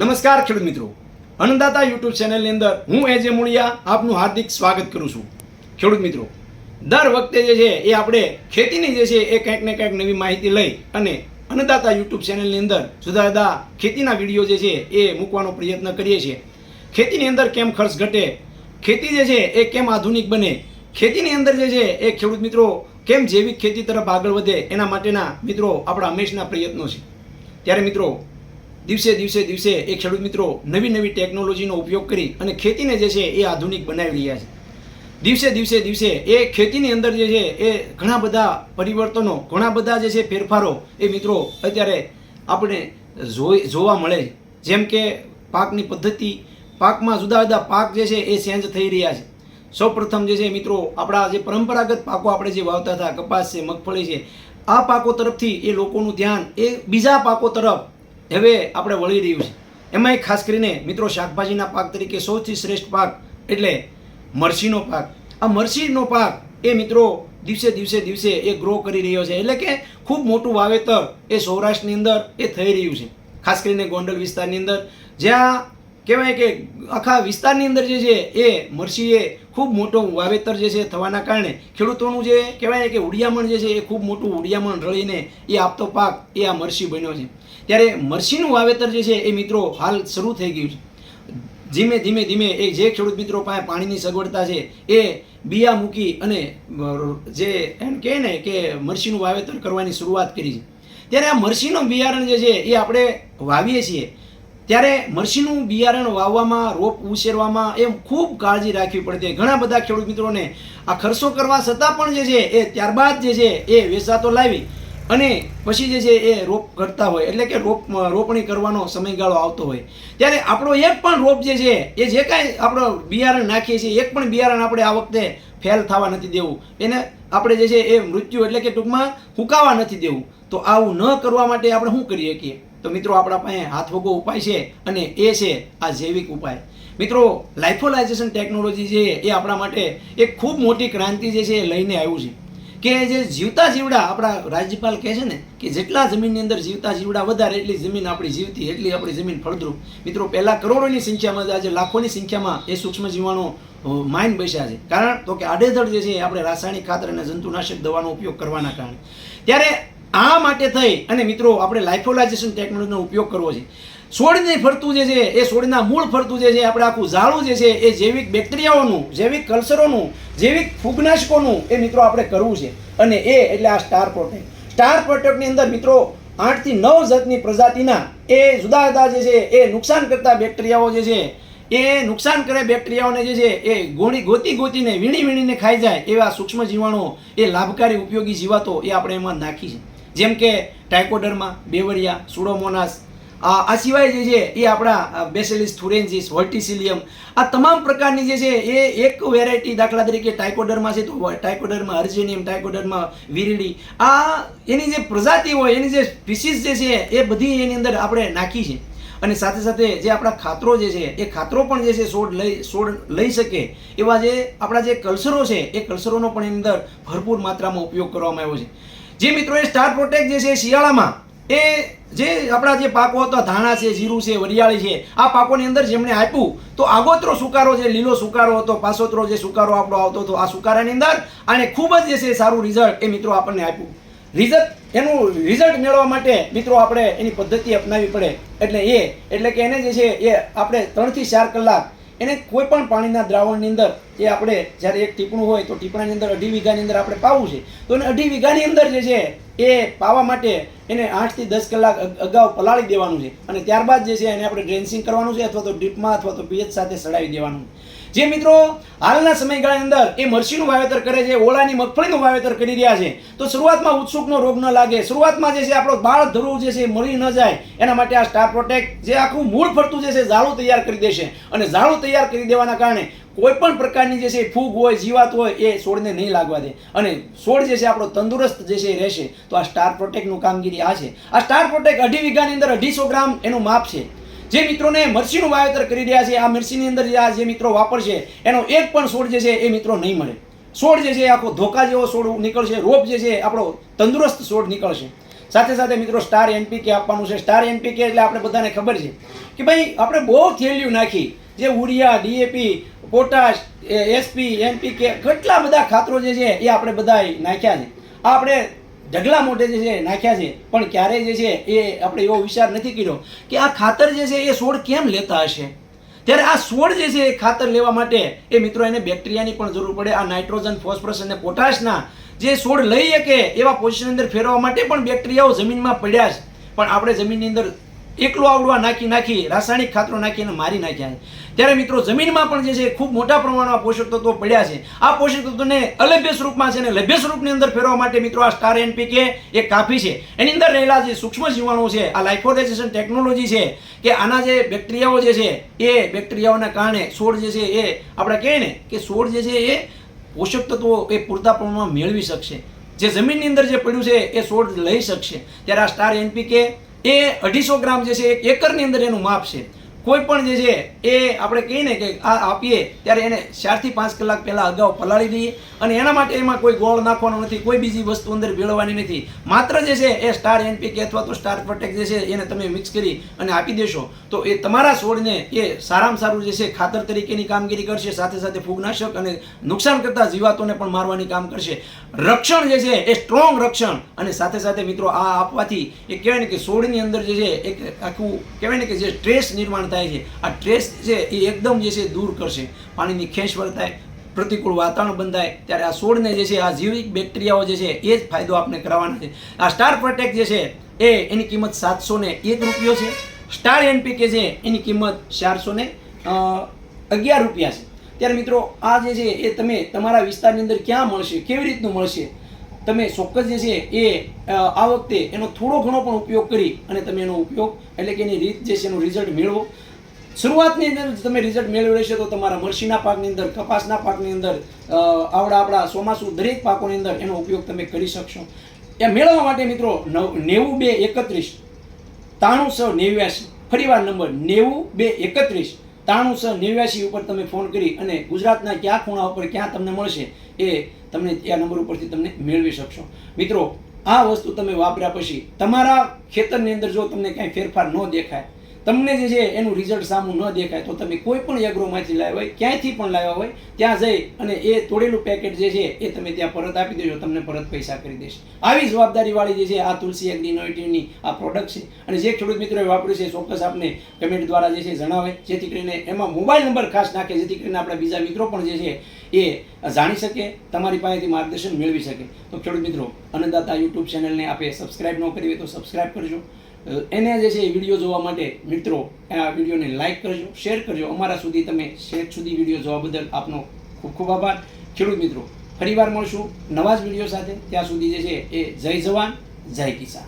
નમસ્કાર ખેડૂત મિત્રો. અન્નદાતા યુટ્યુબ ચેનલની અંદર હું એજે મુળિયા આપનું હાર્દિક સ્વાગત કરું છું. ખેડૂત મિત્રો, દર વખતે જે છે એ આપણે ખેતીની જે છે એ કંઈક ને કંઈક નવી માહિતી લઈ અને અન્નદાતા યુટ્યુબ ચેનલની અંદર જુદા જુદા ખેતીના વીડિયો જે છે એ મૂકવાનો પ્રયત્ન કરીએ છીએ. ખેતીની અંદર કેમ ખર્ચ ઘટે? ખેતી જે છે એ કેમ આધુનિક બને? ખેતીની અંદર જે છે એ ખેડૂત મિત્રો, કેમ જૈવિક ખેતી તરફ આગળ વધે? એના માટેના મિત્રો આપણા હંમેશના પ્રયત્નો છે. ત્યારે મિત્રો દિવસે દિવસે દિવસે એ ખેડૂત મિત્રો નવી નવી ટેકનોલોજીનો ઉપયોગ કરી અને ખેતીને જે છે એ આધુનિક બનાવી રહ્યા છે. દિવસે દિવસે દિવસે એ ખેતીની અંદર જે છે એ ઘણા બધા પરિવર્તનો, ઘણા બધા જે છે ફેરફારો એ મિત્રો અત્યારે આપણે જોઈ, જોવા મળે જેમ કે પાકની પદ્ધતિ, પાકમાં જુદા જુદા પાક જે છે એ ચેન્જ થઈ રહ્યા છે. સૌપ્રથમ જે છે મિત્રો આપણા જે પરંપરાગત પાકો આપણે જે વાવતા હતા, કપાસ છે, મગફળી છે, આ પાકો તરફથી એ લોકોનું ધ્યાન એ બીજા પાકો તરફ હવે આપણે વળી રહ્યું છે. એમાંય ખાસ કરીને મિત્રો શાકભાજીના પાક તરીકે સૌથી શ્રેષ્ઠ પાક એટલે મરસીનો પાક. આ મરસીનો પાક એ મિત્રો દિવસે દિવસે દિવસે એ ગ્રો કરી રહ્યો છે. એટલે કે ખૂબ મોટું વાવેતર એ સૌરાષ્ટ્રની અંદર એ થઈ રહ્યું છે. ખાસ કરીને ગોંડલ વિસ્તારની અંદર. જ્યાં કહેવાય કે આખા વિસ્તારની અંદર જે છે એ મરસીએ ખૂબ મોટું વાવેતર જે છે થવાના કારણે ખેડૂતોનું જે કહેવાય કે ઉડિયામણ જે છે એ ખૂબ મોટું ઉડિયામણ રળીને એ આપતો પાક એ આ મરસી બન્યો છે. ત્યારે મરસીનું વાવેતર જે છે એ મિત્રો હાલ શરૂ થઈ ગયું છે. ધીમે ધીમે ધીમે એ જે ખેડૂત મિત્રો પાસે પાણીની સગવડતા છે એ બિયા મૂકી અને જે એમ કહે ને કે મરસીનું વાવેતર કરવાની શરૂઆત કરી છે. ત્યારે આ મરચીનું બિયારણ જે છે એ આપણે વાવીએ છીએ. ત્યારે મરસીનું બિયારણ વાવવામાં, રોપ ઉછેરવામાં એ ખૂબ કાળજી રાખવી પડતી ઘણા બધા ખેડૂત મિત્રોને આ ખર્ચો કરવા છતાં પણ જે છે એ ત્યારબાદ જે છે એ વેચાતો લાવી અને પછી જે છે એ રોપ કરતા હોય. એટલે કે રોપ, રોપણી કરવાનો સમયગાળો આવતો હોય. ત્યારે આપણો એક પણ રોપ જે છે એ જે કાંઈ આપણો બિયારણ નાખીએ છીએ, એક પણ બિયારણ આપણે આ વખતે ફેલ થવા નથી દેવું. એને આપણે જે છે એ મૃત્યુ એટલે કે ટૂંકમાં હુકાવા નથી દેવું. તો આવું ન કરવા માટે આપણે શું કરી શકીએ? તો મિત્રો આપણા પાસે હાથવગો ઉપાય છે અને એ છે આ જૈવિક ઉપાય. મિત્રો લાઇફોલાઇઝેશન ટેકનોલોજી છે એ આપણા માટે એક ખૂબ મોટી ક્રાંતિ જે છે એ લઈને આવ્યું છે. કે જે જીવતા જીવડા આપણા રાજ્યપાલ કહે છે ને કે જેટલા જમીનની અંદર જીવતા જીવડા વધારે એટલી જમીન આપણી જીવતી, એટલી આપણી જમીન ફળદ્રુપ. મિત્રો, પહેલાં કરોડોની સંખ્યામાં આજે લાખોની સંખ્યામાં એ સૂક્ષ્મ જીવાણુ માઇન બેસ્યા છે. કારણ તો કે આડેધડ જે છે આપણે રાસાયણિક ખાતર અને જંતુનાશક દવાનો ઉપયોગ કરવાના કારણે. ત્યારે આ માટે થઈ અને મિત્રો, આપણે લાઇફોલાઇઝેશન ટેકનોલોજીનો ઉપયોગ કરવો છે. છોડને ફરતું જે છે, એ છોડના મૂળ ફરતું જે છે, આપણે આખું ઝાડું જે છે, એ જૈવિક બેક્ટેરિયાઓનું, જૈવિક કલ્ચરોનું જૈવિક ફૂગનાશકોનું એ મિત્રો આપણે કરવું છે. અને એ એટલે આ સ્ટાર પ્રોટેક્ટ સ્ટાર પ્રોટેક્ટની અંદર મિત્રો આઠથી નવ જાતની પ્રજાતિના એ જુદા જુદા જે છે, એ નુકસાન કરતા બેક્ટેરિયાઓ જે છે, એ નુકસાન કરે બેક્ટેરિયાઓને જે છે, એ ગોણી ગોતી ગોતીને વીણી વીણીને ખાઈ જાય એવા સૂક્ષ્મ જીવાણુઓ એ લાભકારી ઉપયોગી જીવાતો એ આપણે એમાં નાખી છે. જેમ કે ટાઇકોડર્મા બેવરિયા, સુડોમોનાસ, આ સિવાય જે છે એ આપણા બેસેલિસ થુરેન્સિસ વર્ટિસિલિયમ આ તમામ પ્રકારની જે છે એ એક વેરાયટી દાખલા તરીકે ટાઇકોડરમાં છે તો ટાઇકોડરમાં અર્જેનિયમ ટાઇકોડરમાં વિરીડી, આ એની જે પ્રજાતિ હોય, એની જે સ્પીસીસ જે છે એ બધી એની અંદર આપણે નાખી છે. અને સાથે સાથે જે આપણા ખાતરો જે છે એ ખાતરો પણ જે છે છોડ લઈ છોડ લઈ શકે એવા જે આપણા જે કલ્સરો છે એ કલ્ચરોનો પણ એની અંદર ભરપૂર માત્રામાં ઉપયોગ કરવામાં આવ્યો છે. જે મિત્રો એ સ્ટાર પ્રોટેક્ટ જે છે શિયાળામાં, એ જે આપણા જે પાકો હતા, ધાણા છે, જીરું છે, વરિયાળી છે, આ પાકોની અંદર જેમણે આપ્યું, તો આગોતરો સુકારો જે લીલો સુકારો હતો, પાસોતરો જે સુકારો આપણો આવતો હતો, આ સુકારાની અંદર, અને ખૂબ જ જે છે સારું રિઝલ્ટ એ મિત્રો આપણને આપ્યું. રિઝલ્ટ એનું રિઝલ્ટ મેળવવા માટે મિત્રો આપણે એની પદ્ધતિ અપનાવી પડે. એટલે એ, એટલે કે એને જે છે એ આપણે ત્રણથી ચાર કલાક એને કોઈ પણ પાણીના દ્રાવણની અંદર એ આપણે જ્યારે એક ટીપણું હોય તો ટીપણાની અંદર અઢી વીઘાની અંદર આપણે પાવું છે. તો એને અઢી વીઘાની અંદર જે છે એ પાવા માટે એને આઠથી દસ કલાક અગાઉ પલાળી દેવાનું છે. અને ત્યારબાદ જે છે એને આપણે ડ્રેન્સિંગ કરવાનું છે અથવા તો ડ્રીપમાં અથવા તો પીએચ સાથે સડાવી દેવાનું જે મિત્રો હાલના સમયગાળાની અંદર એ મરસીનું વાવેતર કરે છે, ઓળાની મગફળીનું વાવેતર કરી રહ્યા છે. તો શરૂઆતમાં ઉત્સુકનો રોગ ન લાગે. શરૂઆતમાં જે છે, આપણો બાળ ધરું જે છે મળી ન જાય. એના માટે આ સ્ટાર પ્રોટેક્ટ જે આખું મૂળ ફરતું જે છે, ઝાડું તૈયાર કરી દેશે. અને ઝાડું તૈયાર કરી દેવાના કારણે કોઈ પણ પ્રકારની જે છે, ફૂગ હોય, જીવાત હોય, એ છોડને નહીં લાગવા દે. અને છોડ જે છે, આપણો તંદુરસ્ત જે છે રહેશે. તો આ સ્ટાર પ્રોટેક્ટનું કામગીરી આ છે. આ સ્ટાર પ્રોટેક્ટ અઢી વીઘાની અંદર અઢીસો ગ્રામ એનું માપ છે. જે મિત્રોને મરચીનું વાવેતર કરી રહ્યા છે, આ મરચીની અંદર આ જે મિત્રો વાપરશે, એનો એક પણ છોડ જે છે એ મિત્રો નહીં મળે. છોડ જે છે આખો ધોકા જેવો છોડ નીકળશે, રોપ જે છે આપણો તંદુરસ્ત છોડ નીકળશે. સાથે સાથે મિત્રો સ્ટાર એનપીકે આપવાનું છે. સ્ટાર એનપીકે એટલે આપણે બધાને ખબર છે કે ભાઈ, આપણે બહુ થેલ્યું નાખી, જે urea DAP, potash SP NPK કેટલા બધા ખાતરો જે છે એ આપણે બધા નાખ્યા છે. આપણે ઢગલા મોઢે જે છે નાખ્યા છે. પણ ક્યારેય જે છે એ આપણે એવો વિચાર નથી કર્યો કે આ ખાતર જે છે એ છોડ કેમ લેતા હશે? ત્યારે આ છોડ જે છે એ ખાતર લેવા માટે એ મિત્રો એને બેક્ટેરિયાની પણ જરૂર પડે. આ નાઇટ્રોજન, ફોસ્ફરસ અને પોટાશના જે છોડ લઈ શકે એવા પોઝિશન અંદર ફેરવવા માટે પણ બેક્ટેરિયાઓ જમીનમાં પડ્યા છે પણ આપણે જમીનની અંદર એકલો આવડવા નાખી નાખી, રાસાયણિક ખાતરો નાખીને મારી નાખ્યા છે. ત્યારે મિત્રો, જમીનમાં પણ જે છે ખૂબ મોટા પ્રમાણમાં પોષક તત્વો પડ્યા છે. આ પોષક તત્વોને અલભ્ય સ્વરૂપમાં છે અને લભ્ય સ્વરૂપની અંદર ફેરવા માટે મિત્રો, આ સ્ટાર એનપીકે એ કાફી છે. એની અંદર રહેલા જે સૂક્ષ્મ જીવાણુ છે, આ લાઇફોરાઇઝેશન ટેકનોલોજી છે કે આના જે બેક્ટેરિયાઓ જે છે, એ બેક્ટેરિયાઓના કારણે છોડ જે છે એ આપણે કહીએ ને કે છોડ જે છે એ પોષક તત્વો એ પૂરતા પ્રમાણમાં મેળવી શકશે. જે જમીનની અંદર જે પડ્યું છે, એ છોડ લઈ શકશે. ત્યારે આ સ્ટાર એનપીકે એ અઢીસો ગ્રામ જે છે એક એકરની અંદર એનું માપ છે. કોઈ પણ જે છે, એ આપણે કહીએ કે આ આપીએ, ત્યારે એને ચારથી પાંચ કલાક પહેલાં અગાઉ પલાળી દઈએ. અને એના માટે એમાં કોઈ ગોળ નાખવાનો નથી, કોઈ બીજી વસ્તુ અંદર ભેળવવાની નથી. માત્ર જે છે, એ સ્ટાર એનપીકે અથવા તો સ્ટાર પ્રોટેક્ટ જે છે, એને તમે મિક્સ કરી અને આપી દેશો. તો એ તમારા છોડને એ સારામાં સારું જે છે, ખાતર તરીકેની કામગીરી કરશે, સાથે સાથે ફૂગનાશક અને નુકસાન કરતા જીવાતોને પણ મારવાની કામ કરશે. રક્ષણ જે છે, એ સ્ટ્રોંગ રક્ષણ. અને સાથે સાથે મિત્રો, આ આપવાથી એ કહેવાય ને કે છોડની અંદર જે છે, એક આખું કહેવાય ને કે જે સ્ટ્રેસ નિર્માણ થાય છે. આ સ્ટ્રેસ છે એ એકદમ જે છે દૂર કરશે. પાણીની ખેંચ વર્તાય, પ્રતિકૂળ વાતાવરણ બંધાય, ત્યારે આ છોડને જે છે આ જીવિક બેક્ટેરિયાઓ જે છે એ જ ફાયદો આપણે કરાવવાનો છે. આ સ્ટાર પ્રોટેક્ટ જે છે એ એની કિંમત સાતસો ને એક રૂપિયો છે. સ્ટાર એનપીકે છે એની કિંમત ચારસો ને અગિયાર રૂપિયા છે. ત્યારે મિત્રો આ જે છે એ તમે તમારા વિસ્તારની અંદર ક્યાં મળશે? કેવી રીતનું મળશે? તમે ચોક્કસ જે છે એ આ વખતે એનો થોડો ઘણો પણ ઉપયોગ કરી અને તમે એનો ઉપયોગ એટલે કે એની રીત જે છે એનું રિઝલ્ટ મેળવો. શરૂઆતની અંદર તમે રિઝલ્ટ મેળવી રહેશે તો તમારા મરસીના પાકની અંદર, કપાસના પાકની અંદર આવડા આપણા ચોમાસું દરેક પાકોની અંદર એનો ઉપયોગ તમે કરી શકશો. એ મેળવવા માટે મિત્રો નવ, નેવું બે એકત્રીસ, તાણું છ નેવ્યાસી ફરીવાર નંબર, નેવું બે એકત્રીસ, તાણું છ નેવ્યાસી ઉપર તમે ફોન કરી અને ગુજરાતના ક્યાં ખૂણા ઉપર ક્યાં તમને મળશે એ તમને આ નંબર ઉપરથી તમને મેળવી શકશો. મિત્રો, આ વસ્તુ તમે વાપર્યા પછી તમારા ખેતરની અંદર જો તમને કાંઈ ફેરફાર ન દેખાય તમને જે છે એનું રિઝલ્ટ સામું ન દેખાય તો તમે કોઈ પણ એગ્રોમાંથી લાવ્યા હોય, ક્યાંયથી પણ લાવ્યા હોય, ત્યાં જઈ અને એ તોડેલું પેકેટ જે છે એ તમે ત્યાં પરત આપી દેજો, તમને પરત પૈસા કરી દેશે. આવી જવાબદારીવાળી જે છે, આ તુલસી એગ્રી ઇનોવેટિવની આ પ્રોડક્ટ છે. અને જે ખેડૂત મિત્રોએ વાપર્યું છે ચોક્કસ આપને કમેન્ટ દ્વારા જે છે જણાવે, જેથી કરીને એમાં મોબાઈલ નંબર ખાસ નાખે, જેથી કરીને આપણા બીજા મિત્રો પણ જે છે એ જાણી શકે, તમારી પાસેથી માર્ગદર્શન મેળવી શકે. તો ખેડૂત મિત્રો, અન્નદાતા યુટ્યુબ ચેનલને આપે સબસ્ક્રાઇબ ન કરી હોય તો સબસ્ક્રાઇબ કરજો. એને જે છે એ વીડિયો જોવા માટે મિત્રો, આ વિડીયોને લાઈક કરજો, શેર કરજો. અમારા સુધી તમે શેર સુધી વીડિયો જોવા બદલ આપનો ખૂબ ખૂબ આભાર. ખેડૂત મિત્રો, ફરીવાર મળશું નવા જ વીડિયો સાથે. ત્યાં સુધી જે છે એ જય જવાન, જય કિસાન.